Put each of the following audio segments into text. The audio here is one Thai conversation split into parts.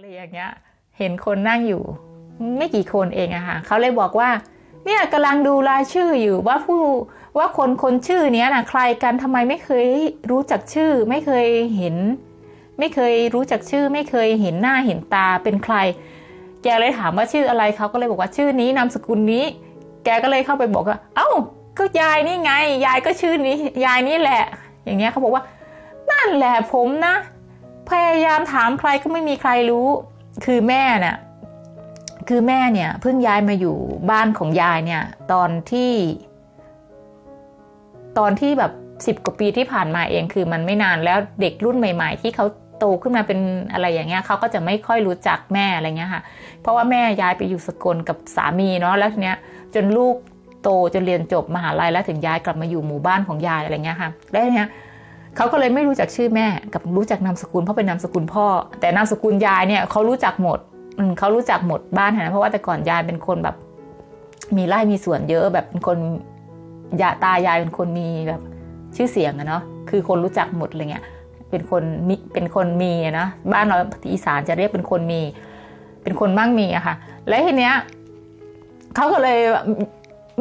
อะไรอย่างเงี้ย เห็นคนนั่งอยู่ ไม่กี่คนเองอะค่ะเขาเลยบอกว่า เนี่ยกำลังดูรายชื่ออยู่ว่าผู้ว่าคนคนชื่อเนี้ยนะใครกันทำไมไม่เคยรู้จักชื่อ ไม่เคยเห็น ไม่เคยรู้จักชื่อ ไม่เคยเห็นหน้าเห็นตาเป็นใคร แกเลยถามว่าชื่ออะไรเขาก็เลยบอกว่าชื่อนี้นามสกุลนี้ แกก็เลยเข้าไปบอกว่า เอ้าก็ยายนี่ไง ยายก็ชื่อนี้ ยายนี่แหละ อย่างเงี้ยเขาบอกว่า นั่นแหละผมนะ พยายามถามใครก็ไม่มีใครรู้ คือแม่น่ะคือแม่เนี่ยเพิ่งย้ายมาอยู่บ้านของยายเนี่ย ตอนที่ ตอนที่แบบสิบกว่าปีที่ผ่านมาเองคือมันไม่นานแล้วเด็กรุ่นใหม่ ๆ ที่เขาโตขึ้นมาเป็นอะไรอย่างเงี้ยเขาก็จะไม่ค่อยรู้จักแม่อะไรเงี้ยค่ะ เพราะว่าแม่ย้ายไปอยู่สกลกับสามีเนาะแล้วทีเนี้ยจนลูกโตจนเรียนจบมหาลัยแล้วถึงย้ายกลับมาอยู่หมู่บ้านของยายอะไรเงี้ยค่ะแล้วทีเนี้ย เขาก็เลยไม่รู้จักชื่อแม่กับรู้จักนามสกุลเพราะเป็นนามสกุลพ่อ แต่นามสกุลยายเนี่ยเขารู้จักหมดเขารู้จักหมดบ้านนะเพราะว่าแต่ก่อนยายเป็นคนแบบ มีไร่มีสวนเยอะแบบเป็นคนยาตายายเป็นคนมีแบบชื่อเสียงอะเนาะคือคนรู้จักหมดอะไรเงี้ยเป็นคนมีเป็นคนมีนะบ้านเราอีสานจะเรียกเป็นคนมี เป็นคนมั่งมีอะค่ะ และทีเนี้ยเขาก็เลย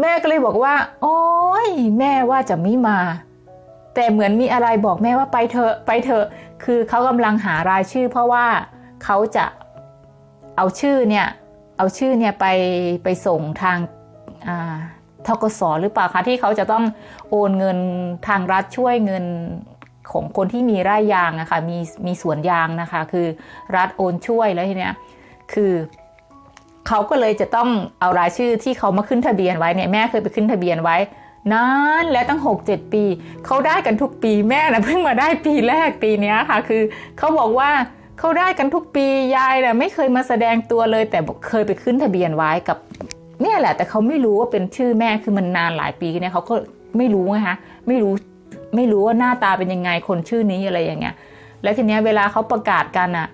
แม่ก็เลยบอกว่า โอ้ยแม่ว่าจะไม่มา แต่เหมือนมีอะไรบอกแม่ว่าไปเถอะไปเถอะ คือเขากำลังหารายชื่อ เพราะว่าเขาจะเอาชื่อเนี่ยเอาชื่อเนี่ยไปไปส่งทางทกสหรือเปล่าคะที่เขาจะต้องโอนเงินทางรัฐช่วยเงินของคนที่มีไร่ยางอะคะมีมีสวนยางนะคะ คือรัฐโอนช่วยแล้วทีเนี้ยคือเขาก็เลยจะต้องเอารายชื่อที่เขามาขึ้นทะเบียนไว้เนี่ยแม่เคยไปขึ้นทะเบียนไว้ นานแล้วตั้ง 6 7 ปี เขาได้กันทุกปีแม่นะเพิ่งมาได้ปีแรกปีนี้ค่ะ คือเขาบอกว่าเขาได้กันทุกปียายน่ะไม่เคยมาแสดงตัวเลย แต่เคยไปขึ้นทะเบียนไว้กับเนี่ยแหละ แต่เขาไม่รู้ว่าเป็นชื่อแม่คือมันนานหลายปีเนี่ยเขาก็ไม่รู้ไงคะไม่รู้ไม่รู้ว่าหน้าตาเป็นยังไงคนชื่อนี้อะไรอย่างเงี้ย แล้วทีเนี้ยเวลาเขาประกาศกันอะ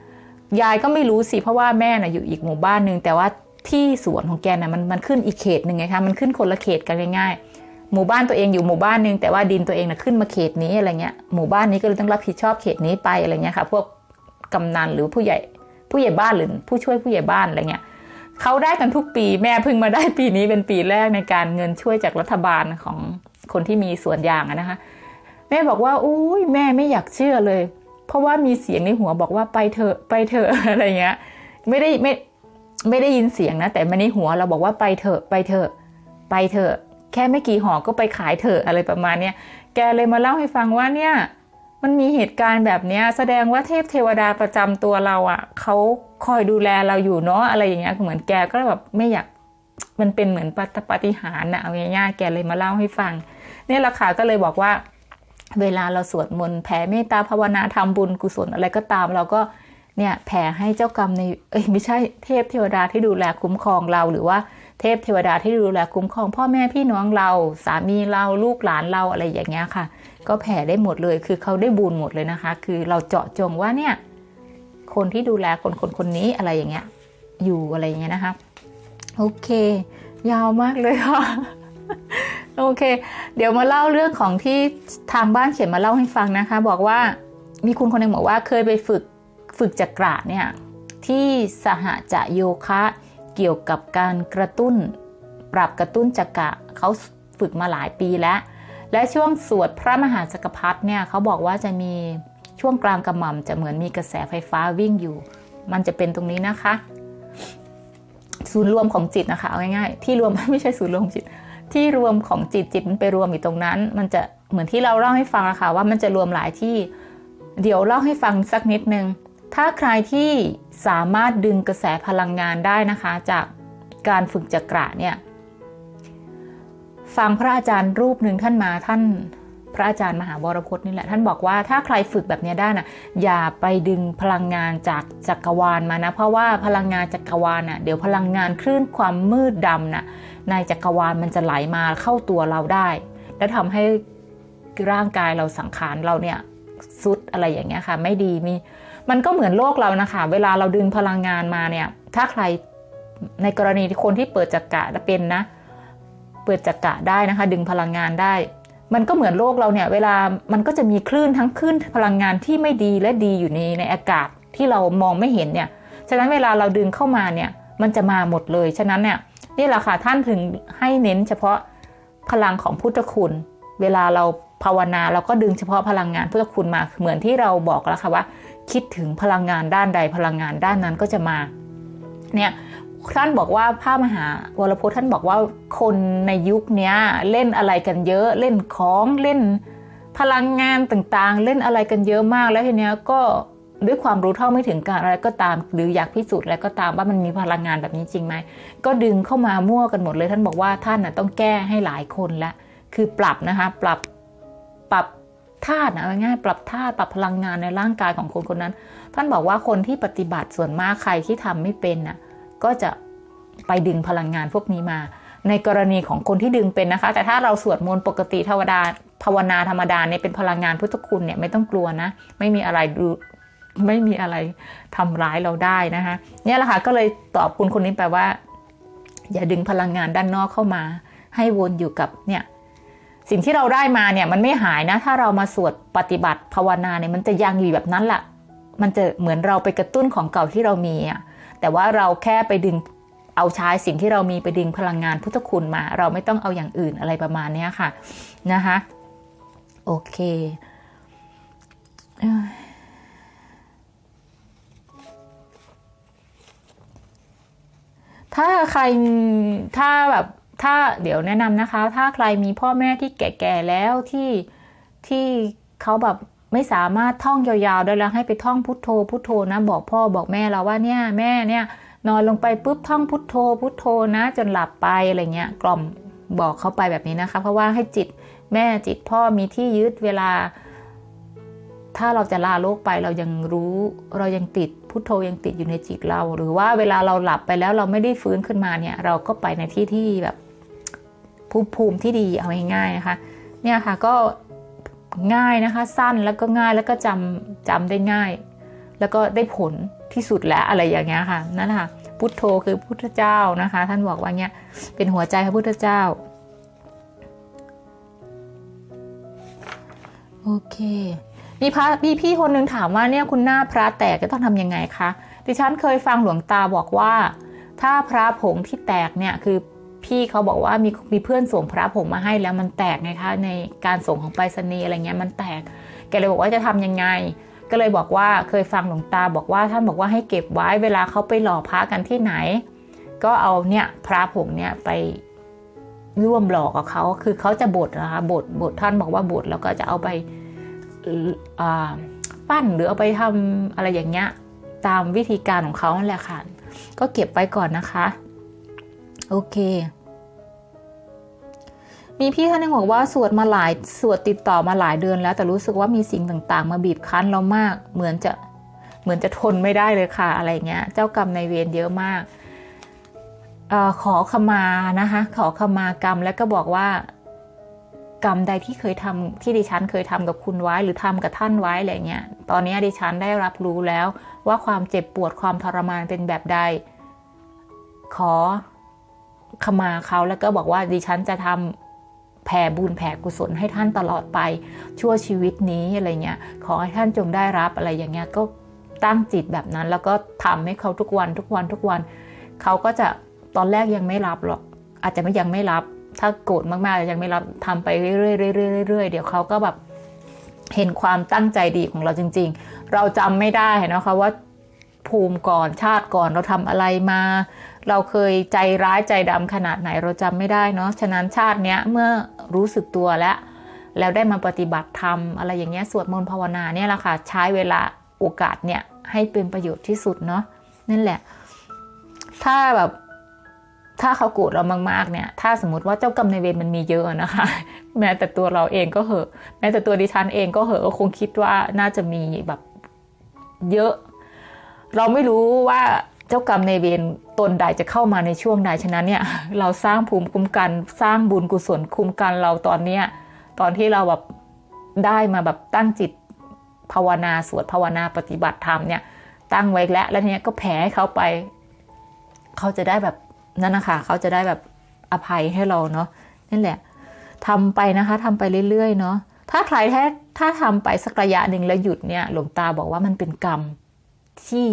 ยายก็ไม่รู้สิเพราะว่าแม่น่ะอยู่อีกหมู่บ้านหนึ่งแต่ว่าที่สวนของแกน่ะมันมันขึ้นอีกเขตหนึ่งไงคะมันขึ้นคนละเขตกันง่ายๆ หมู่บ้านตัวเองอยู่หมู่บ้านหนึ่งแต่ว่าดินตัวเองน่ะขึ้นมาเขตนี้อะไรเงี้ยหมู่บ้านนี้ก็เลยต้องรับผิดชอบเขตนี้ไปอะไรเงี้ยค่ะพวกกำนันหรือผู้ใหญ่ผู้ใหญ่บ้านหรือผู้ช่วยผู้ใหญ่บ้านอะไรเงี้ยเขาได้กันทุกปีแม่เพิ่งมาได้ปีนี้เป็นปีแรกในการเงินช่วยจากรัฐบาลของคนที่มีสวนยางนะคะแม่บอกว่าอุ้ยแม่ไม่อยากเชื่อเลย เพราะว่ามีเสียงในหัวบอกว่าไปเถอะไปเถอะอะไรเงี้ยไม่ได้ไม่ไม่ได้ยินเสียงนะแต่มันในหัวเราบอกว่าไปเถอะไปเถอะไปเถอะ แค่ไม่กี่ห่อก็ไปขายเถอะอะไรประมาณเนี้ยแกเลยมาเล่าให้ฟังว่าเนี่ยมันมีเหตุการณ์แบบเนี้ยแสดงว่าเทพเทวดาประจำตัวเราอะ่ะเขาคอยดูแลเราอยู่เนาะอะไรอย่างเงี้ยเหมือนแกก็แบบไม่อยากมันเป็นเหมือนปฏิปาฏิหาริย์นะเอาง่ายๆแกเลยมาเล่าให้ฟังเนี่ยราคาก็เลยบอกว่า เวลาเราสวดมนต์แผ่เมตตาภาวนาทำบุญกุศลอะไรก็ตาม เราก็เนี่ยแผ่ให้เจ้ากรรมในเอ้ยไม่ใช่เทพเทวดาที่ดูแลคุ้มครองเราหรือว่า เทพเทวดาที่ดูแลคุ้มครองพ่อแม่พี่น้องเรา สามีเราลูกหลานเราอะไรอย่างเงี้ยค่ะ ก็แผ่ได้หมดเลย คือเขาได้บุญหมดเลยนะคะ คือเราเจาะจงว่าเนี่ย คนที่ดูแลคนคนคนนี้อะไรอย่างเงี้ย อยู่อะไรอย่างเงี้ยนะคะ โอเค ยาวมากเลยค่ะโอเค เดี๋ยวมาเล่าเรื่องของที่ทางบ้านเขียนมาเล่าให้ฟังนะคะ บอกว่ามีคุณคนหนึ่งบอกว่าเคยไปฝึกฝึกจักระเนี่ยที่สหจะโยคะ เกี่ยวกับการกระตุ้น ปรับกระตุ้นจักระเขาฝึกมาหลายปีแล้ว และช่วงสวดพระมหาจักรพรรดิเนี่ยเขาบอกว่าจะมีช่วงกลางกระหม่อมจะเหมือนมีกระแสไฟฟ้าวิ่งอยู่ มันจะเป็นตรงนี้นะคะ ศูนย์รวมของจิตนะคะเอาง่ายๆที่รวมไม่ใช่ศูนย์รวมของจิต ที่รวมของจิตจิตมันไปรวมอยู่ตรงนั้น มันจะเหมือนที่เราเล่าให้ฟังอะค่ะว่ามันจะรวมหลายที่ เดี๋ยวเล่าให้ฟังสักนิดนึง ถ้าใครที่สามารถดึงกระแสพลังงานได้นะคะ จากการฝึกจักระเนี่ย ฟังพระอาจารย์รูปหนึ่งท่านมาท่านพระอาจารย์มหาวรพจน์นี่แหละท่านบอกว่าถ้าใครฝึกแบบนี้ได้นะอย่าไปดึงพลังงานจากจักรวาลมานะ เพราะว่าพลังงานจักรวาลน่ะเดี๋ยวพลังงานคลื่นความมืดดำน่ะในจักรวาลมันจะไหลมาเข้าตัวเราได้ และทำให้ร่างกายเราสังขารเราเนี่ยสุดอะไรอย่างเงี้ยค่ะ ไม่ดีมี มันก็เหมือนโลกเรานะคะ เวลาเราดึงพลังงานมาเนี่ย ถ้าใครในกรณีคนที่เปิดจักระเป็นนะ เปิดจักระได้นะคะ ดึงพลังงานได้ มันก็เหมือนโลกเราเนี่ย เวลามันก็จะมีคลื่นทั้งคลื่นพลังงานที่ไม่ดีและดีอยู่ในในอากาศที่เรามองไม่เห็นเนี่ย ฉะนั้นเวลาเราดึงเข้ามาเนี่ย มันจะมาหมดเลย ฉะนั้นเนี่ยนี่แหละค่ะท่านถึงให้เน้นเฉพาะพลังของพุทธคุณ เวลาเราภาวนาเราก็ดึงเฉพาะพลังงานพุทธคุณมาเหมือนที่เราบอกแล้วค่ะว่า คิดถึงพลังงานด้านใดพลังงานด้านนั้นก็จะมา เนี่ยท่านบอกว่าพระมหาวรพุทธท่านบอกว่าคนในยุคนี้เล่นอะไรกันเยอะเล่นของเล่นพลังงานต่างๆ เล่นอะไรกันเยอะมากแล้วทีเนี้ยก็ด้วยความรู้เท่าไม่ถึงการอะไรก็ตาม หรืออยากพิสูจน์อะไรก็ตามว่ามันมีพลังงานแบบนี้จริงไหมก็ดึงเข้ามามั่วกันหมดเลย ท่านบอกว่าท่านนะต้องแก้ให้หลายคนละคือปรับนะคะปรับปรับ ธาตุนะง่ายๆปรับธาตุปรับพลังงานในร่างกายของคนคนนั้น ท่านบอกว่าคนที่ปฏิบัติส่วนมากใครที่ทำไม่เป็นน่ะก็จะไปดึงพลังงานพวกนี้มา ในกรณีของคนที่ดึงเป็นนะคะ แต่ถ้าเราสวดมนต์ปกติธรรมดาภาวนาธรรมดาเนี่ยเป็นพลังงานพุทธคุณเนี่ยไม่ต้องกลัวนะ ไม่มีอะไรดูไม่มีอะไรทำร้ายเราได้นะคะเนี่ยแหละค่ะก็เลยตอบคุณคนนี้ไปว่า อย่าดึงพลังงานด้านนอกเข้ามา ให้วนอยู่กับเนี่ย สิ่งที่เราได้มาเนี่ยมันไม่หายนะ ถ้าเรามาสวดปฏิบัติภาวนาเนี่ยมันจะยังอยู่แบบนั้นแหละมันจะเหมือนเราไปกระตุ้นของเก่าที่เรามีอะแต่ว่าเราแค่ไปดึงเอาใช้สิ่งที่เรามีไปดึงพลังงานพุทธคุณมา เราไม่ต้องเอาอย่างอื่นอะไรประมาณนี้ค่ะนะคะโอเคถ้าใครถ้าแบบ ถ้าเดี๋ยวแนะนำนะคะ ถ้าใครมีพ่อแม่ที่แก่ๆแล้วที่ที่เขาแบบไม่สามารถท่องยาวๆได้แล้วให้ไปท่องพุทโธพุทโธนะ บอกพ่อบอกแม่เราว่าเนี่ยแม่เนี่ยนอนลงไปปุ๊บท่องพุทโธ พุทโธนะ จนหลับไปอะไรเงี้ยกล่อมบอกเขาไปแบบนี้นะคะ เพราะว่าให้จิตแม่จิตพ่อมีที่ยึดเวลา ถ้าเราจะลาโลกไปเรายังรู้เรายังติดพุทโธยังติดอยู่ในจิตเรา หรือว่าเวลาเราหลับไปแล้วเราไม่ได้ฟื้นขึ้นมาเนี่ย เราก็ไปในที่ที่แบบ ภูมิภูมิที่ดีเอาง่ายๆนะคะ เนี่ยค่ะก็ง่ายนะคะ สั้นแล้วก็ง่ายแล้วก็จำจำได้ง่าย แล้วก็ได้ผลที่สุดแล้วอะไรอย่างเงี้ยค่ะนั่นค่ะพุทโธคือพุทธเจ้านะคะ ท่านบอกว่าเนี้ยเป็นหัวใจพระพุทธเจ้าโอเคมีพระมีพี่คนหนึ่งถามว่าเนี่ยคุณหน้าพระแตกจะต้องทำยังไงคะดิฉันเคยฟังหลวงตาบอกว่า ถ้าพระผงที่แตกเนี่ยคือ พี่เขาบอกว่ามีมีเพื่อนส่งพระผงมาให้แล้วมันแตกไงคะในการส่งของไปรษณีย์อะไรเงี้ยมันแตกแกเลยบอกว่าจะทำยังไง ก็เลยบอกว่าเคยฟังหลวงตาบอกว่าท่านบอกว่าให้เก็บไว้เวลาเขาไปหล่อพระกันที่ไหน ก็เอาเนี่ยพระผงเนี่ยไปร่วมหลอกกับเขาคือเขาจะบดนะคะบดบดท่านบอกว่าบดแล้วก็จะเอาไปปั้นหรือเอาไปทำอะไรอย่างเงี้ยตามวิธีการของเขานั่นแหละค่ะ ก็เก็บไว้ก่อนนะคะ โอเคมีพี่ท่านนึงบอกว่าสวดมาหลายสวดติดต่อมาหลายเดือนแล้ว แต่รู้สึกว่ามีสิ่งต่างๆ มาบีบคั้นเรามาก เหมือนจะเหมือนจะทนไม่ได้เลยค่ะอะไรเงี้ย เจ้ากรรมในเวรเยอะมากอขอขมานะคะ ขอขมากรรมแล้วก็บอกว่า กรรมใดที่เคยทำที่ดิฉันเคยทำกับคุณไว้หรือทำกับท่านไว้อะไรเงี้ยตอนนี้ดิฉันได้รับรู้แล้วว่าความเจ็บปวดความทรมานเป็นแบบใด ขอ ขมาเขาแล้วก็บอกว่าดิฉันจะทำแผ่บุญแผ่กุศลให้ท่านตลอดไป ชั่วชีวิตนี้อะไรเงี้ยขอให้ท่านจงได้รับอะไรอย่างเงี้ยก็ตั้งจิตแบบนั้น แล้วก็ทำให้เขาทุกวันทุกวันทุกวัน เขาก็จะตอนแรกยังไม่รับหรอก อาจจะไม่ยังไม่รับ ถ้าโกรธมากๆยังไม่รับทำไปเรื่อยๆเรื่อยๆเดี๋ยวเขาก็แบบเห็นความตั้งใจดีของเราจริง ๆ เราจำไม่ได้นะคะว่าภูมิก่อนชาติก่อนเราทำอะไรมา เราเคยใจร้ายใจดำขนาดไหนเราจำไม่ได้เนาะฉะนั้นชาติเนี้ยเมื่อรู้สึกตัวแล้วแล้วได้มาปฏิบัติธรรมอะไรอย่างเงี้ยสวดมนต์ภาวนาเนี่ยแหละค่ะใช้เวลาโอกาสเนี่ยให้เป็นประโยชน์ที่สุดเนาะนั่นแหละ ถ้าแบบถ้าเขาโกรธเรามากๆเนี่ย ถ้าสมมติว่าเจ้ากรรมในเวรมันมีเยอะนะคะ แม้แต่ตัวเราเองก็เหอะแม้แต่ตัวดิฉันเองก็เหอะก็คงคิดว่าน่าจะมีแบบเยอะ เราไม่รู้ว่า เจ้ากรรมในเวรตนใดจะเข้ามาในช่วงใดฉะนั้นเนี่ยเราสร้างภูมิคุ้มกัน สร้างบุญกุศลคุ้มกันเราตอนเนี้ยตอนที่เราแบบได้มาแบบตั้งจิตภาวนาสวดภาวนาปฏิบัติธรรมเนี่ย ตั้งไว้แล้วแล้วเนี้ยก็แผ่ให้เขาไป เขาจะได้แบบนั่นนะคะเขาจะได้แบบอภัยให้เราเนาะนั่นแหละทำไปนะคะทำไปเรื่อยๆเนาะถ้าใครแท้ถ้าทำไปสักระยะหนึ่งแล้วหยุดเนี่ย หลวงตาบอกว่ามันเป็นกรรมที่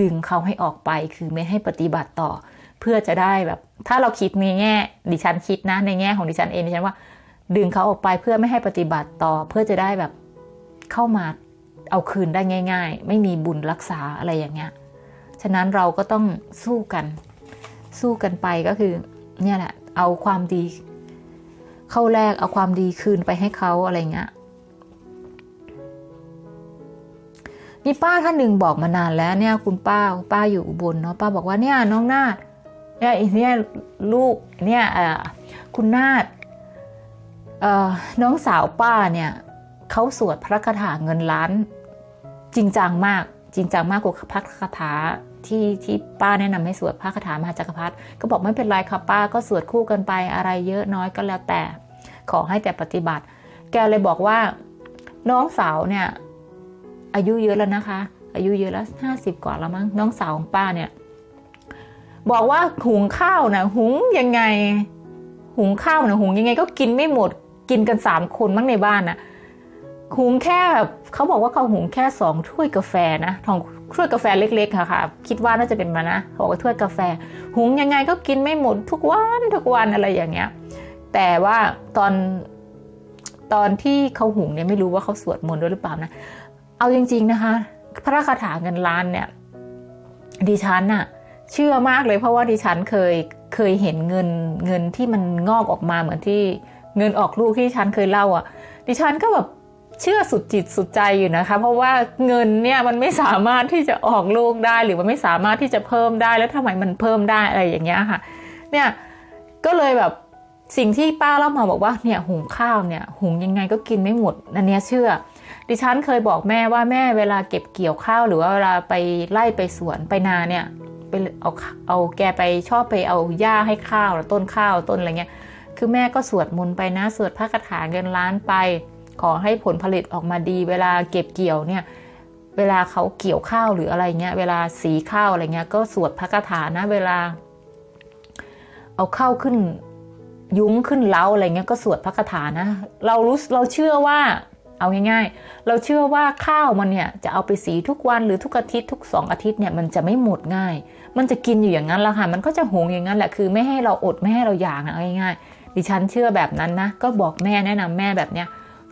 ดึงเขาให้ออกไปคือไม่ให้ปฏิบัติต่อ เพื่อจะได้แบบ ถ้าเราคิดในแง่ ดิฉันคิดนะ ในแง่ของดิฉันเองดิฉันว่า ดึงเขาออกไปเพื่อไม่ให้ปฏิบัติต่อ เพื่อจะได้แบบเข้ามาเอาคืนได้ง่าย ๆ ไม่มีบุญรักษาอะไรอย่างเงี้ยฉะนั้นเราก็ต้องสู้กัน สู้กันไปก็คือ เนี่ยแหละ เอาความดี เข้าแรกเอาความดีคืนไปให้เขาอะไรเงี้ย มีป้าท่านหนึ่งบอกมานานแล้วเนี่ย คุณป้าป้าอยู่อุบลเนาะป้าบอกว่าเนี่ยน้องนาดเนี่ยเนี่ยลูกเนี่ยคุณนาดน้องสาวป้าเนี่ยเขาสวดพระคาถาเงินล้าน จริงจังมากจริงจังมากกว่าพระคาถาที่ที่ป้าแนะนำให้สวดพระคาถามหาจักรพรรดิก็บอกไม่เป็นไรค่ะป้าก็สวดคู่กันไปอะไรเยอะน้อยก็แล้วแต่ ขอให้แต่ปฏิบัติ แกเลยบอกว่าน้องสาวเนี่ย อายุเยอะแล้วนะคะ อายุเยอะแล้วห้าสิบกว่าแล้วมั้งน้องสาวของป้าเนี่ย บอกว่าหุงข้าวนะหุงยังไง หุงข้าวนะหุงยังไงก็กินไม่หมดกินกันสามคนมั้งในบ้านนะหุงแค่เขาบอกว่าเขาหุงแค่สองถ้วยกาแฟนะทองถ้วยกาแฟเล็กๆค่ะค่ะ คิดว่าน่าจะเป็นมานะบอกว่าถ้วยกาแฟ หุงยังไงก็กินไม่หมดทุกวันทุกวันอะไรอย่างเงี้ย แต่ว่าตอนตอนที่เขาหุงเนี่ยไม่รู้ว่าเขาสวดมนต์ด้วยหรือเปล่านะ เอาจริง ๆนะคะ พระคาถาเงินล้านเนี่ยดิฉันน่ะเชื่อมากเลยเพราะว่าดิฉันเคยเคยเห็นเงินเงินที่มันงอกออกมาเหมือนที่เงินออกลูกที่ดิฉันเคยเล่าอะดิฉันก็แบบเชื่อสุดจิตสุดใจอยู่นะคะ เพราะว่าเงินเนี่ยมันไม่สามารถที่จะออกลูกได้หรือว่าไม่สามารถที่จะเพิ่มได้แล้วทำไมมันเพิ่มได้อะไรอย่างเงี้ยค่ะ เนี่ยก็เลยแบบสิ่งที่ป้าเล่ามาบอกว่าเนี่ยหุงข้าวเนี่ย หุงยังไงก็กินไม่หมดอันเนี้ยเชื่อ ดิฉันเคยบอกแม่ว่าแม่เวลาเก็บเกี่ยวข้าวหรือว่าเวลาไปไล่ไปสวนไปนาเนี่ยไปเอาเอาแกไปชอบไปเอาหญ้าให้ข้าวต้นข้าวต้นอะไรเงี้ย คือแม่ก็สวดมนต์ไปนะสวดพระคาถาเงินล้านไป ขอให้ผลผลิตออกมาดี เวลาเก็บเกี่ยวเนี่ยเวลาเขาเกี่ยวข้าวหรืออะไรเงี้ย เวลาสีข้าวอะไรเงี้ย ก็สวดพระคาถานะ เวลา เอาข้าวขึ้นยุ้งขึ้นเล้าอะไรเงี้ยก็สวดพระคาถานะ เรารู้เราเชื่อว่า เอาง่ายๆ เราเชื่อว่าข้าวมันเนี่ยจะเอาไปสีทุกวันหรือทุกอาทิตย์ทุกสองอาทิตย์เนี่ยมันจะไม่หมดง่าย มันจะกินอยู่อย่างนั้นละค่ะ มันก็จะหงอย่างนั้นแหละ คือไม่ให้เราอดไม่ให้เราอยากนะง่ายๆ ดิฉันเชื่อแบบนั้นนะ ก็บอกแม่แนะนำแม่แบบเนี้ย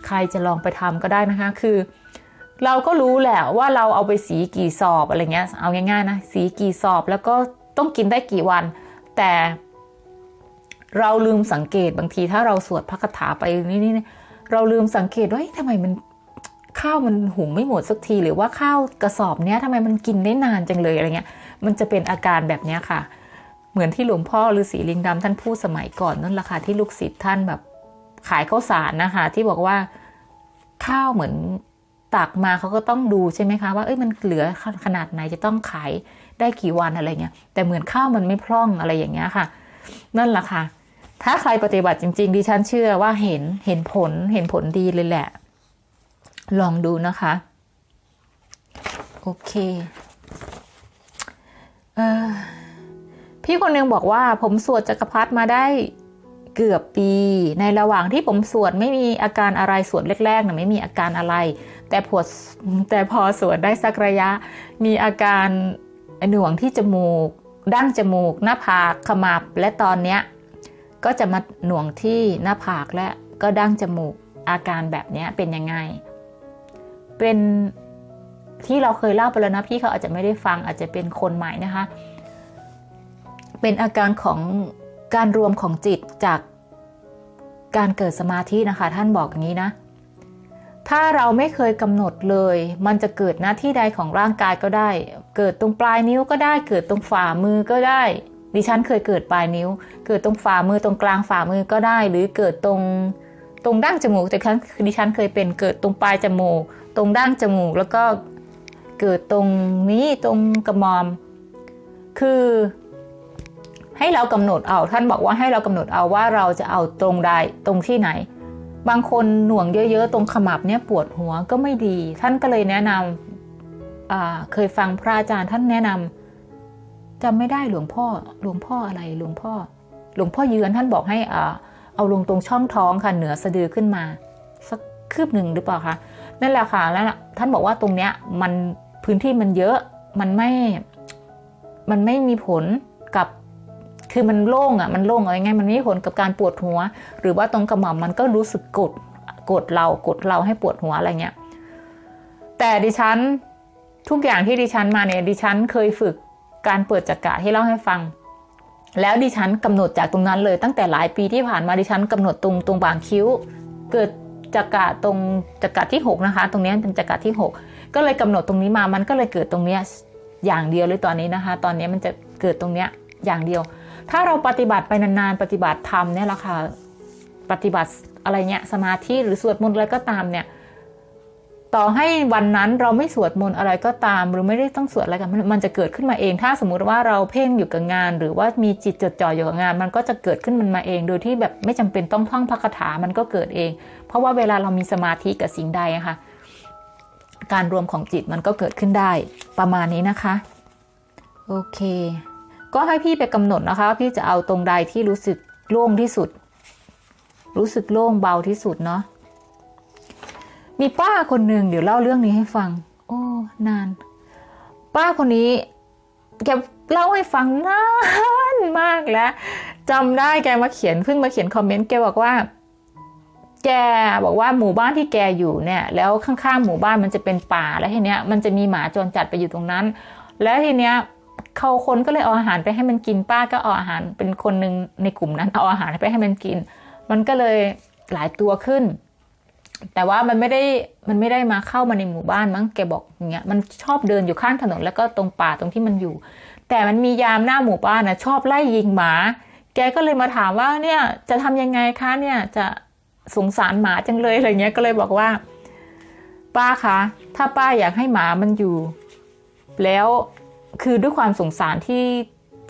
ใครจะลองไปทำก็ได้นะคะ คือ เราก็รู้แหละว่าเราเอาไปสีกี่สอบอะไรเงี้ย เอาง่ายๆนะ สีกี่สอบแล้วก็ต้องกินได้กี่วัน แต่เราลืมสังเกตบางทีถ้าเราสวดพระคาถาไปนี่นี่ เราลืมสังเกตว่าทำไมมันข้าวมันหุงไม่หมดสักที หรือว่าข้าวกระสอบเนี้ยทำไมมันกินได้นานจังเลยอะไรเงี้ย มันจะเป็นอาการแบบเนี้ยค่ะ เหมือนที่หลวงพ่อฤาษีลิงดำท่านพูดสมัยก่อนนั่นแหละค่ะที่ลูกศิษย์ท่านแบบขายข้าวสารนะคะ ที่บอกว่าข้าวเหมือนตักมาเขาก็ต้องดูใช่ไหมคะว่าเอ้ยมันเหลือขนาดไหนจะต้องขายได้กี่วันอะไรเงี้ยแต่เหมือนข้าวมันไม่พร่องอะไรอย่างเงี้ยค่ะ นั่นแหละค่ะ ถ้าใครปฏิบัติจริง ๆ ดิฉันเชื่อว่าเห็นเห็นผลเห็นผลดีเลยแหละ ลองดูนะคะ โอเคเออพี่คนนึงบอกว่าผมสวดจักรพรรดิมาได้เกือบปี ในระหว่างที่ผมสวดไม่มีอาการอะไรสวดแรกๆนะไม่มีอาการอะไร แต่พอแต่พอสวดได้สักระยะ มีอาการหน่วงที่จมูก ดั้งจมูก หน้าผากขมับและตอนเนี้ย ก็จะมาหน่วงที่หน้าผากและก็ดั้งจมูกอาการแบบนี้เป็นยังไง เป็นที่เราเคยเล่าไปแล้วนะพี่เขาอาจจะไม่ได้ฟังอาจจะเป็นคนใหม่นะคะ เป็นอาการของการรวมของจิตจากการเกิดสมาธินะคะ ท่านบอกอย่างนี้นะ ถ้าเราไม่เคยกำหนดเลย มันจะเกิดหน้าที่ใดของร่างกายก็ได้ เกิดตรงปลายนิ้วก็ได้ เกิดตรงฝ่ามือก็ได้ ดิฉันเคยเกิดปลายนิ้ว เกิดตรงฝ่ามือตรงกลางฝ่ามือก็ได้ หรือเกิดตรงตรงดั้งจมูกแต่ครั้งดิฉันเคยเป็นเกิดตรงปลายจมูก ตรงดั้งจมูก แล้วก็เกิดตรงนี้ตรงกระมอม คือให้เรากำหนดเอาท่านบอกว่าให้เรากำหนดเอาว่าเราจะเอาตรงใดตรงที่ไหน บางคนหน่วงเยอะๆ ตรงขมับเนี่ยปวดหัวก็ไม่ดี ท่านก็เลยแนะนำเคยฟังพระอาจารย์ท่านแนะนำ จำไม่ได้หลวงพ่อหลวงพ่ออะไรหลวงพ่อ หลวงพ่อยืนท่านบอกให้อ่าเอาลงตรงช่องท้องค่ะเหนือสะดือขึ้นมา สักคืบหนึ่งหรือเปล่าคะนั่นแหละค่ะแล้วท่านบอกว่าตรงเนี้ยมันพื้นที่มันเยอะมันไม่มันไม่มีผลกับคือมันโล่งอะมันโล่งอะไรไงมันไม่มีผลกับการปวดหัว หรือว่าตรงกระหม่อมมันก็รู้สึกกดกดเรากดเราให้ปวดหัวอะไรเงี้ยแต่ดิฉันทุกอย่างที่ดิฉันมาเนี่ยดิฉันเคยฝึก การเปิดจักระที่เล่าให้ฟัง แล้วดิฉันกำหนดจากตรงนั้นเลย ตั้งแต่หลายปีที่ผ่านมาดิฉันกำหนดตรงตรงบางคิ้ว เกิดจักระตรงจักระที่หกนะคะ ตรงนี้เป็นจักระที่หกก็เลยกำหนดตรงนี้มามันก็เลยเกิดตรงเนี้ยอย่างเดียวเลยตอนนี้นะคะ ตอนนี้มันจะเกิดตรงเนี้ยอย่างเดียว ถ้าเราปฏิบัติไปนานๆ ปฏิบัติธรรมเนี่ยแหละค่ะปฏิบัติอะไรเงี้ยสมาธิหรือสวดมนต์อะไรก็ตามเนี่ย ต่อให้วันนั้นเราไม่สวดมนต์อะไรก็ตาม หรือไม่ได้ต้องสวดอะไรกันมันจะเกิดขึ้นมาเอง ถ้าสมมุติว่าเราเพ่งอยู่กับงาน หรือว่ามีจิตจดจ่ออยู่กับงาน มันก็จะเกิดขึ้นมันมาเอง โดยที่แบบไม่จำเป็นต้องท่องพระคาถามันก็เกิดเอง เพราะว่าเวลาเรามีสมาธิกับสิ่งใดอะค่ะการรวมของจิตมันก็เกิดขึ้นได้ประมาณนี้นะคะ โอเค ก็ให้พี่ไปกำหนดนะคะว่าพี่จะเอาตรงใดที่รู้สึกโล่งที่สุด รู้สึกโล่งเบาที่สุดเนาะ มีป้าคนหนึ่งเดี๋ยวเล่าเรื่องนี้ให้ฟัง โอ้นาน ป้าคนนี้แกเล่าให้ฟังนานมากแล้วจำได้แกมาเขียนเพิ่งมาเขียนคอมเมนต์แกบอกว่า แกบอกว่าหมู่บ้านที่แกอยู่เนี่ย แล้วข้างๆหมู่บ้านมันจะเป็นป่าแล้วทีเนี้ยมันจะมีหมาจรจัดไปอยู่ตรงนั้น แล้วทีเนี้ยเขาคนก็เลยเอาอาหารไปให้มันกินป้าก็เอาอาหารเป็นคนหนึ่งในกลุ่มนั้นเอาอาหารไปให้มันกิน มันก็เลยหลายตัวขึ้น แต่ว่ามันไม่ได้มันไม่ได้มาเข้ามาในหมู่บ้านมั้งแกบอกอย่างเงี้ยมันชอบเดินอยู่ข้างถนนแล้วก็ตรงป่าตรงที่มันอยู่ แต่มันมียามหน้าหมู่บ้านนะชอบไล่ยิงหมา แกก็เลยมาถามว่าเนี่ยจะทำยังไงคะเนี่ยจะสงสารหมาจังเลยอะไรเงี้ยก็เลยบอกว่า ป้าคะถ้าป้าอยากให้หมามันอยู่ แล้วคือด้วยความสงสารที่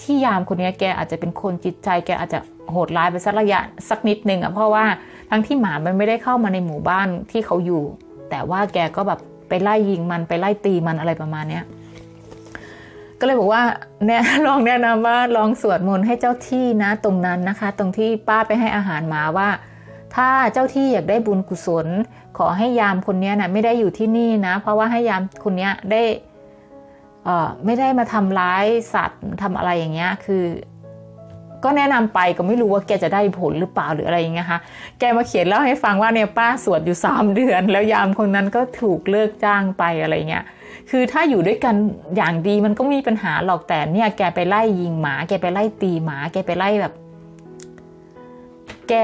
ที่ยามคนนี้แกอาจจะเป็นคนจิตใจ แกอาจจะโหดร้ายไปสักระยะสักนิดนึงอะเพราะว่า ทั้งที่หมามันไม่ได้เข้ามาในหมู่บ้านที่เขาอยู่ แต่ว่าแกก็แบบไปไล่ยิงมันไปไล่ตีมันอะไรประมาณเนี้ยก็เลยบอกว่าเนี่ยลองแนะนำว่าลองสวดมนต์ให้เจ้าที่นะตรงนั้นนะคะ ตรงที่ป้าไปให้อาหารหมาว่า ถ้าเจ้าที่อยากได้บุญกุศล ขอให้ยามคนนี้นะไม่ได้อยู่ที่นี่นะ เพราะว่าให้ยามคนนี้ได้เอ่อไม่ได้มาทำร้ายสัตว์ทำอะไรอย่างเงี้ยคือ ก็แนะนำไปก็ไม่รู้ว่าแกจะได้ผลหรือเปล่าหรืออะไรอย่างเงี้ยค่ะแกมาเขียนเล่าให้ฟังว่าเนี่ยป้าสวดอยู่สามเดือน แล้วยามคนนั้นก็ถูกเลิกจ้างไปอะไรเงี้ยคือถ้าอยู่ด้วยกันอย่างดีมันก็ไม่มีปัญหาหรอกแต่เนี่ยแกไปไล่ยิงหมา แกไปไล่ตีหมา แกไปไล่แบบ แก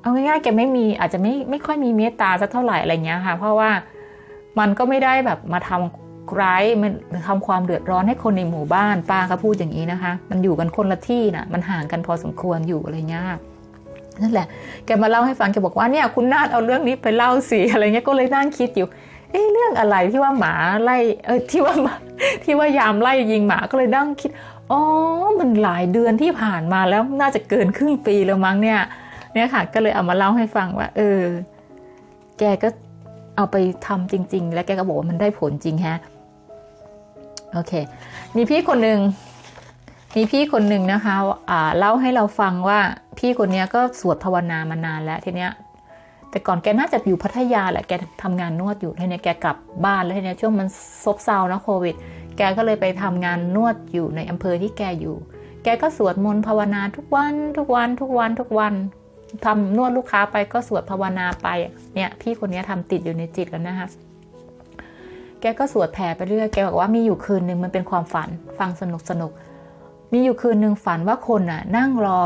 เอาง่ายๆแกไม่มีอาจจะไม่ไม่ค่อยมีเมตตาสักเท่าไหร่อะไรเงี้ยค่ะ เพราะว่ามันก็ไม่ได้แบบมาทำ ร้ายมันทำความเดือดร้อนให้คนในหมู่บ้านป้าก็พูดอย่างนี้นะคะ มันอยู่กันคนละที่น่ะ มันห่างกันพอสมควรอยู่อะไรเงี้ยนั่นแหละ แกมาเล่าให้ฟังแกบอกว่าเนี่ยคุณนาดเอาเรื่องนี้ไปเล่าสิอะไรเงี้ยก็เลยนั่งคิดอยู่เอ๊ะเรื่องอะไรที่ว่าหมาไล่เออที่ว่าที่ว่ายามไล่ยิงหมาก็เลยนั่งคิดอ๋อมันหลายเดือนที่ผ่านมาแล้วน่าจะเกินครึ่งปีแล้วมั้งเนี่ย เนี่ยค่ะ ก็เลยเอามาเล่าให้ฟังว่า เออ แกก็เอาไปทำจริง ๆ แล้วแกก็บอกว่ามันได้ผลจริงฮะ โอเค มีพี่คนหนึ่งมีพี่คนหนึ่งนะคะอ่าเล่าให้เราฟังว่าพี่คนนี้ก็สวดภาวนามานานแล้วทีเนี้ยแต่ก่อนแกน่าจะอยู่พัทยาแหละแกทำงานนวดอยู่ทีเนี้ยแกกลับบ้านแล้วทีเนี้ยช่วงมันซบเซานะโควิด แกก็เลยไปทำงานนวดอยู่ในอำเภอที่แกอยู่ แกก็สวดมนต์ภาวนาทุกวันทุกวันทุกวันทุกวันทำนวดลูกค้าไปก็สวดภาวนาไปเนี่ยพี่คนนี้ทำติดอยู่ในจิตแล้วนะคะ แกก็สวดแผ่ไปเรื่อย แกบอกว่ามีอยู่คืนหนึ่งมันเป็นความฝัน ฟังสนุกสนุก มีอยู่คืนหนึ่งฝันว่าคนน่ะนั่งรอ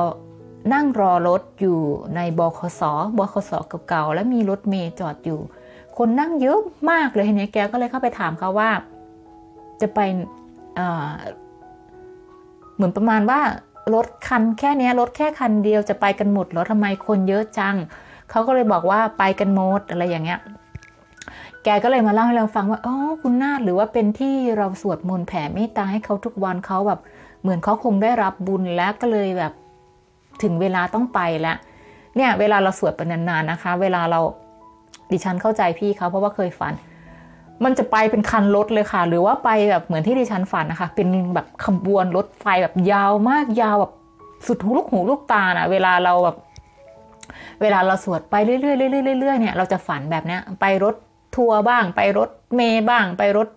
นั่งรอรถอยู่ในบคสบคสเก่าๆ แล้วมีรถเมย์จอดอยู่ คนนั่งเยอะมากเลยทีนี้แกก็เลยเข้าไปถามเขาว่า จะไปเหมือนประมาณว่ารถคันแค่นี้รถแค่คันเดียวจะไปกันหมดเหรอทำไมคนเยอะจัง เขาก็เลยบอกว่าไปกันหมดอะไรอย่างเงี้ย แกก็เลยมาเล่าให้เราฟังว่าอ๋อคุณนาฏหรือว่าเป็นที่เราสวดมนต์แผ่เมตตาให้เขาทุกวันเขาแบบ เหมือนเขาคงได้รับบุญแล้วก็เลยแบบถึงเวลาต้องไปแล้วเนี่ยเวลาเราสวดไปนานๆนะคะ เวลาเราดิฉันเข้าใจพี่เขาเพราะว่าเคยฝัน มันจะไปเป็นคันรถเลยค่ะ หรือว่าไปแบบเหมือนที่ดิฉันฝันนะคะ เป็นแบบขบวนรถไฟแบบยาวมากยาวแบบสุดหูลูกหูลูกตาน่ะเวลาเราแบบเวลาเราสวดไปเรื่อยๆเรื่อยๆเรื่อยๆเนี่ยเราจะฝันแบบเนี้ยไปรถ ทัวร์บ้าง ไปรถเมย์บ้าง ไปรถ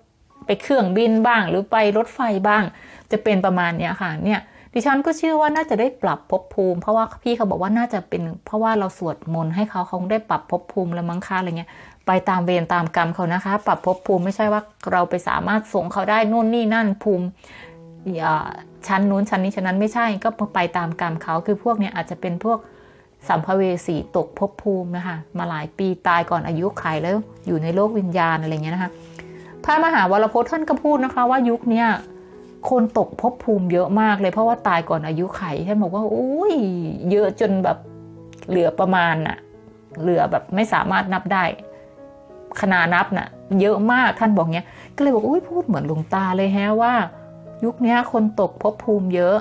ไปเครื่องบินบ้าง หรือไปรถไฟบ้าง จะเป็นประมาณเนี้ยค่ะเนี่ยดิฉันก็เชื่อว่าน่าจะได้ปรับภพภูมิ เพราะว่าพี่เขาบอกว่าน่าจะเป็นเพราะว่าเราสวดมนต์ให้เขาเขาได้ปรับภพภูมิแล้วมั้งคะอะไรเงี้ยไปตามเวรตามกรรมเขานะคะ ปรับภพภูมิไม่ใช่ว่าเราไปสามารถส่งเขาได้นู่นนี่นั่นภูมิอ่าชั้นนู้นชั้นนี้ชั้นนั้นไม่ใช่ก็ไปตามกรรมเขาคือพวกเนี้ยอาจจะเป็นพวก สัมภเวสีตกภพภูมินะคะมาหลายปีตายก่อนอายุไขแล้วอยู่ในโลกวิญญาณอะไรเงี้ยนะคะพระมหาวรพจน์ท่านก็พูดนะคะ ว่ายุคเนี้ยคนตกภพภูมิเยอะมากเลยเพราะว่าตายก่อนอายุไขท่านบอกว่าอุ้ยเยอะจนแบบเหลือประมาณน่ะเหลือแบบไม่สามารถนับได้ขนานับน่ะเยอะมากท่านบอกเนี้ย ก็เลยบอกอุ้ยพูดเหมือนหลวงตาเลยแฮะว่า ยุคนี้คนตกภพภูมิเยอะ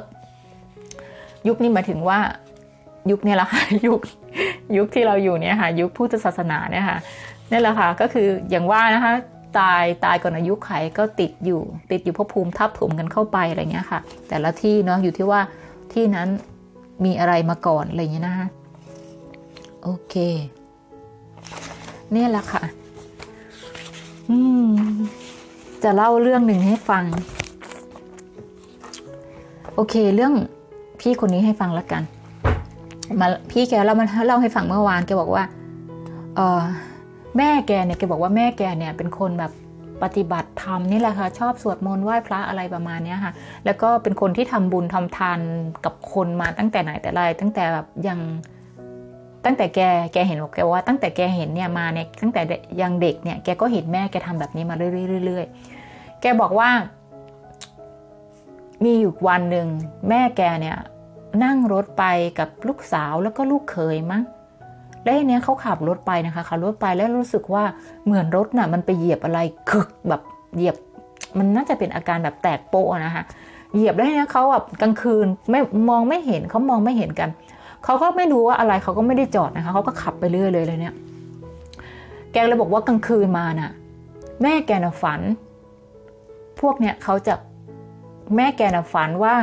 ยุคนี้หมายถึงว่า ยุคนี้แหละค่ะยุคยุคที่เราอยู่เนี่ยค่ะยุคพุทธศาสนาเนี่ยค่ะนี่แหละค่ะก็คืออย่างว่านะคะตายตายก่อนอายุไขก็ติดอยู่ ติดอยู่พภูมิทับถมกันเข้าไปอะไรเงี้ยค่ะ แต่ละที่เนาะอยู่ที่ว่าที่นั้นมีอะไรมาก่อนอะไรเงี้ยนะคะโอเค เนี่ยแหละค่ะ อืม จะเล่าเรื่องหนึ่งให้ฟัง โอเค เรื่องพี่คนนี้ให้ฟังล้วกัน มาพี่แกเล่ามาเล่าให้ฟังเมื่อวานแกบอกว่าเออแม่แกเนี่ยแกบอกว่าแม่แกเนี่ยเป็นคนแบบปฏิบัติธรรมนี่แหละค่ะชอบสวดมนต์ไหว้พระอะไรประมาณเนี้ยค่ะ แล้วก็เป็นคนที่ทำบุญทำทานกับคนมาตั้งแต่ไหนแต่ไรตั้งแต่แบบยังตั้งแต่แกแกเห็นบอกแกว่าตั้งแต่แกเห็นเนี่ยมาเนี่ยตั้งแต่ยังเด็กเนี่ยแกก็เห็นแม่แกทำแบบนี้มาเรื่อยๆแกบอกว่า มีอยู่วันหนึ่งแม่แกเนี่ย นั่งรถไปกับลูกสาวแล้วก็ลูกเขยมั้งแล้วทีเนี้ยเขาขับรถไปนะคะขับรถไปแล้วรู้สึกว่าเหมือนรถน่ะมันไปเหยียบอะไรคึกแบบเหยียบ มันน่าจะเป็นอาการแบบแตกโปะนะคะเหยียบแล้วทีเนี้ยเขาแบบกลางคืนไม่มองไม่เห็นเขามองไม่เห็นกันเขาก็ไม่รู้ว่าอะไรเขาก็ไม่ได้จอดนะคะเขาก็ขับไปเรื่อยเลยเลยเนี่ยแกเลยบอกว่ากลางคืนมาน่ะ แม่แกน่ะฝัน พวกเนี้ยเขาจะแม่แกน่ะฝันว่า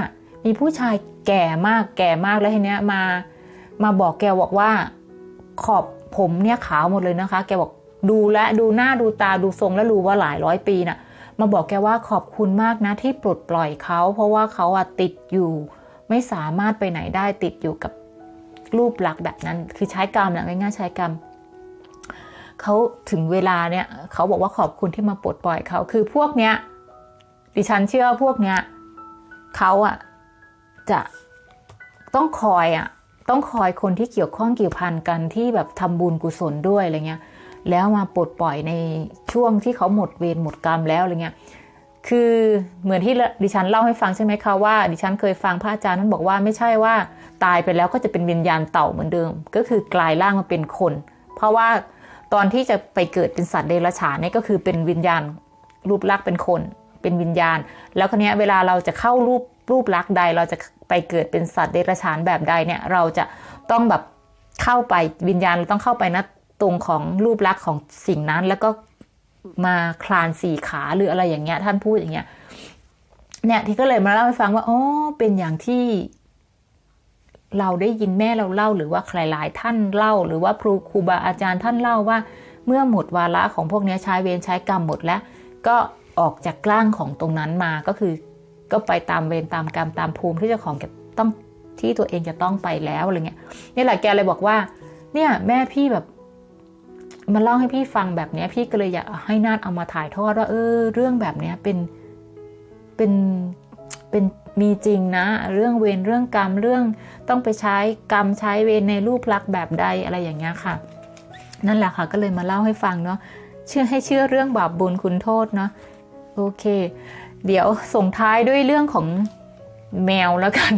มีผู้ชายแก่มากแก่มากแล้วทีเนี้ยมามาบอกแกบอกว่าขอบผมเนี่ยขาวหมดเลยนะคะ แกบอกดูและดูหน้าดูตาดูทรงแล้วรู้ว่าหลายร้อยปีน่ะมาบอกแกว่าขอบคุณมากนะที่ปลดปล่อยเขา เพราะว่าเขาอะติดอยู่ ไม่สามารถไปไหนได้ติดอยู่กับรูปลักษณ์แบบนั้น คือใช้กรรมนะง่ายๆใช้กรรมเขาถึงเวลาเนี่ยเขาบอกว่าขอบคุณที่มาปลดปล่อยเขาคือพวกเนี้ยดิฉันเชื่อพวกเนี้ยเขาอะ จะต้องคอยอะต้องคอยคนที่เกี่ยวข้องเกี่ยวพันกันที่แบบทำบุญกุศลด้วยอะไรเงี้ยแล้วมาปลดปล่อยในช่วงที่เขาหมดเวรหมดกรรมแล้วอะไรเงี้ยคือเหมือนที่ดิฉันเล่าให้ฟังใช่ไหมคะว่า ดิฉันเคยฟังพระอาจารย์ท่านบอกว่าไม่ใช่ว่าตายไปแล้วก็จะเป็นวิญญาณเต่าเหมือนเดิม ก็คือกลายร่างมาเป็นคน เพราะว่าตอนที่จะไปเกิดเป็นสัตว์เดรัจฉานนี่ก็คือเป็นวิญญาณรูปลักษณ์เป็นคน เป็นวิญญาณ แล้วคนนี้เวลาเราจะเข้ารูปรูปลักษณ์ใดเราจะ ไปเกิดเป็นสัตว์เดรัจฉานแบบใดเนี่ย เราจะต้องแบบเข้าไปวิญญาณเราต้องเข้าไปนะตรงของรูปลักษณ์ของสิ่งนั้น แล้วก็มาคลานสี่ขาหรืออะไรอย่างเงี้ย ท่านพูดอย่างเงี้ย เนี่ยที่ก็เลยมาเล่าให้ฟังว่าอ๋อเป็นอย่างที่เราได้ยินแม่เราเล่าหรือว่าใครหลายท่านเล่า หรือว่าครูครูบาอาจารย์ท่านเล่าว่า เมื่อหมดวาระของพวกนี้ใช้เวรใช้กรรมหมดแล้ว ก็ออกจากกล้างของตรงนั้นมาก็คือ ก็ไปตามเวรตามกรรมตามภูมิที่เจ้าของจะต้องที่ตัวเองจะต้องไปแล้วอะไรเงี้ยนี่แหละแกเลยบอกว่า เนี่ยแม่พี่แบบมาเล่าให้พี่ฟังแบบเนี้ยพี่ก็เลยอยากให้นาดเอามาถ่ายทอดว่า เออ เรื่องแบบเนี้ยเป็นเป็นเป็นมีจริงนะ เรื่องเวรเรื่องกรรมเรื่องต้องไปใช้กรรมใช้เวรในรูปลักษณ์แบบใดอะไรอย่างเงี้ยค่ะ นั่นแหละค่ะ ก็เลยมาเล่าให้ฟังเนาะเชื่อให้เชื่อเรื่องบาปบุญคุณโทษเนาะโอเค เดี๋ยวส่งท้ายด้วยเรื่องของแมวแล้วกัน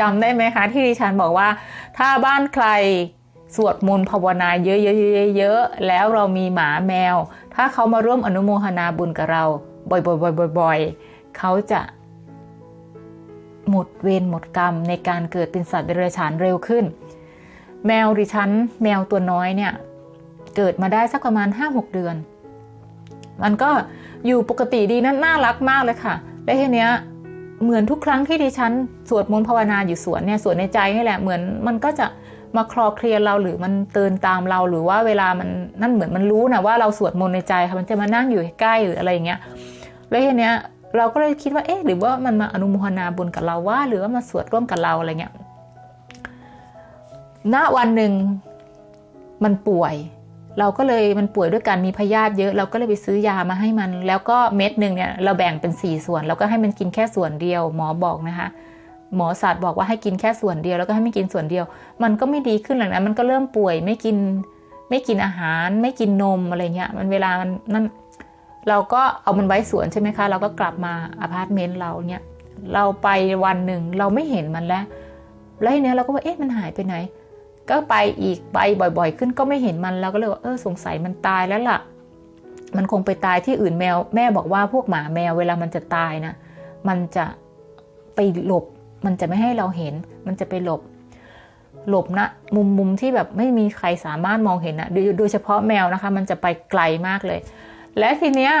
จำได้ไหมคะ ที่ดิฉันบอกว่า ถ้าบ้านใครสวดมนต์ภาวนาเยอะๆๆๆแล้วเรามีหมาแมว ถ้าเขามาร่วมอนุโมทนาบุญกับเรา บ่อยๆๆๆเขาจะหมดเวรหมดกรรมในการเกิดเป็นสัตว์เดรัจฉานเร็วขึ้น แมวดิฉัน แมวตัวน้อยเนี่ย เกิดมาได้สักประมาณ 5-6 เดือน มันก็อยู่ปกติดีนั่นน่ารักมากเลยค่ะ และทีเนี้ยเหมือนทุกครั้งที่ดิฉันสวดมนต์ภาวนาอยู่สวนเนี่ยสวดในใจนี่แหละเหมือนมันก็จะมาคลอเคลียรเราหรือมันเตือนตามเราหรือว่าเวลามันนั่นเหมือนมันรู้นะว่าเราสวดมนต์ในใจค่ะมันจะมานั่งอยู่ใกล้หรืออะไรอย่างเงี้ยแล้วทีเนี้ยเราก็เลยคิดว่าเอ๊ะหรือว่ามันมาอนุโมทนาบุญกับเราว่า หรือว่ามาสวดร่วมกับเราอะไรเงี้ยณวันหนึ่งมันป่วย เราก็เลยมันป่วยด้วยกันมีพยาธิเยอะ เราก็เลยไปซื้อยามาให้มัน แล้วก็เม็ดหนึ่งเนี่ยเราแบ่งเป็นสี่ส่วน แล้วก็ให้มันกินแค่ส่วนเดียว หมอบอกนะคะหมอศาสตร์บอกว่าให้กินแค่ส่วนเดียวแล้วก็ให้ไม่กินส่วนเดียว มันก็ไม่ดีขึ้นหลังนั้นมันก็เริ่มป่วยไม่กินไม่กินอาหาร ไม่กินนมอะไรเงี้ยมันเวลามันนั่นเราก็เอามันไว้สวนใช่ไหมคะ เราก็กลับมาอพาร์ตเมนต์เราเนี่ยเราไปวันหนึ่งเราไม่เห็นมันแล้ว แล้วทีเนี้ยเราก็ว่าเอ๊ะมันหายไปไหน ก็ไปอีกไปบ่อย ๆ ขึ้นก็ไม่เห็นมันเราก็เลยว่าเออสงสัยมันตายแล้วล่ะ มันคงไปตายที่อื่นแมว แม่บอกว่าพวกหมาแมวเวลามันจะตายนะ มันจะไปหลบ มันจะไม่ให้เราเห็น มันจะไปหลบ หลบนะ มุมมุมที่แบบไม่มีใครสามารถมองเห็นนะโดยเฉพาะแมวนะคะ มันจะไปไกลมากเลย และทีเนี้ย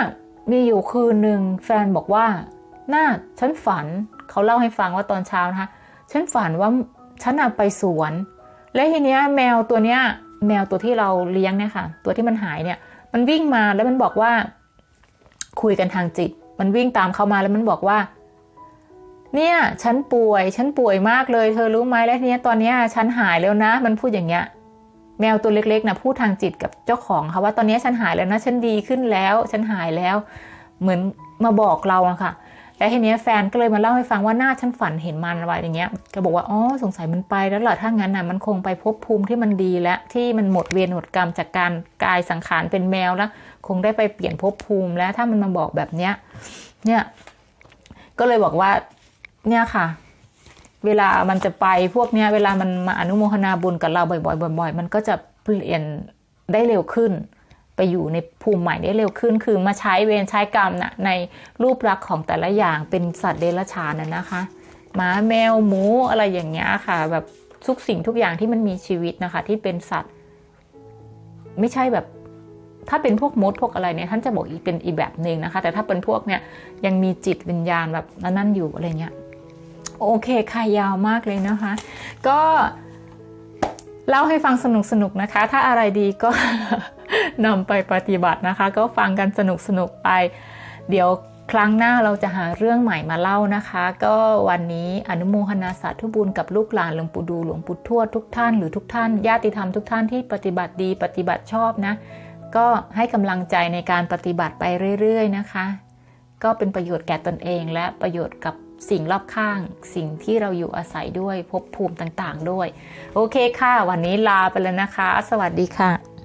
มีอยู่คืนหนึ่งแฟนบอกว่าน่าฉันฝันเขาเล่าให้ฟังว่าตอนเช้านะคะฉันฝันว่าฉันไปสวน และทีเนี้ยแมวตัวเนี้ยแมวตัวที่เราเลี้ยงเนี่ยค่ะ ตัวที่มันหายเนี่ย มันวิ่งมาแล้วมันบอกว่า คุยกันทางจิต มันวิ่งตามเข้ามาแล้วมันบอกว่า เนี่ยฉันป่วย ฉันป่วยมากเลย เธอรู้ไหมแล้วทีเนี้ยตอนเนี้ยฉันหายแล้วนะ มันพูดอย่างเงี้ย แมวตัวเล็กๆนะพูดทางจิตกับเจ้าของค่ะว่าตอนนี้ฉันหายแล้วนะ ฉันดีขึ้นแล้ว ฉันหายแล้ว เหมือนมาบอกเราอะค่ะ แล้วทีเนี้ยแฟนก็เลยมาเล่าให้ฟังว่าหน้าฉันฝันเห็นมันอะไรอย่างเงี้ยก็บอกว่าอ๋อสงสัยมันไปแล้วล่ะถ้างั้นน่ะมันคงไปพบภูมิที่มันดีแล้วที่มันหมดเวรหมดกรรมจากการกายสังขารเป็นแมวแล้ว คงได้ไปเปลี่ยนภพภูมิแล้วถ้ามันมาบอกแบบเนี้ยเนี่ยก็เลยบอกว่าเนี่ยค่ะเวลามันจะไปพวกเนี้ยเวลามันมาอนุโมทนาบุญกับเราบ่อยๆบ่อยๆมันก็จะเปลี่ยนได้เร็วขึ้น ไปอยู่ในภูมิใหม่ได้เร็วขึ้น คือมาใช้เวรใช้กรรมนะในรูปลักษณ์ของแต่ละอย่างเป็นสัตว์เดรัจฉานนะนะคะหมาแมวหมูอะไรอย่างเงี้ยค่ะ แบบทุกสิ่งทุกอย่างที่มันมีชีวิตนะคะ ที่เป็นสัตว์ ไม่ใช่แบบ ถ้าเป็นพวกมดพวกอะไรเนี่ยท่านจะบอกอีกเป็นอีกแบบหนึ่งนะคะ แต่ถ้าเป็นพวกเนี่ยยังมีจิตวิญญาณแบบนั่นอยู่อะไรเงี้ยโอเคค่ะยาวมากเลยนะคะ ก็เล่าให้ฟังสนุกสนุกๆนะคะ ถ้าอะไรดีก็ นำไปปฏิบัตินะคะ ก็ฟังกันสนุกสนุกไป เดี๋ยวครั้งหน้าเราจะหาเรื่องใหม่มาเล่านะคะ ก็วันนี้อนุโมทนาสาธุบุญกับลูกหลานหลวงปู่ดูหลวงปู่ทวดทุกท่านหรือทุกท่านญาติธรรมทุกท่านที่ปฏิบัติดีปฏิบัติชอบนะ ก็ให้กำลังใจในการปฏิบัติไปเรื่อย ๆ นะคะ ก็เป็นประโยชน์แก่ตนเอง และประโยชน์กับสิ่งรอบข้าง สิ่งที่เราอยู่อาศัยด้วยภพภูมิต่างๆ ด้วย โอเคค่ะ วันนี้ลาไปแล้วนะคะ สวัสดีค่ะ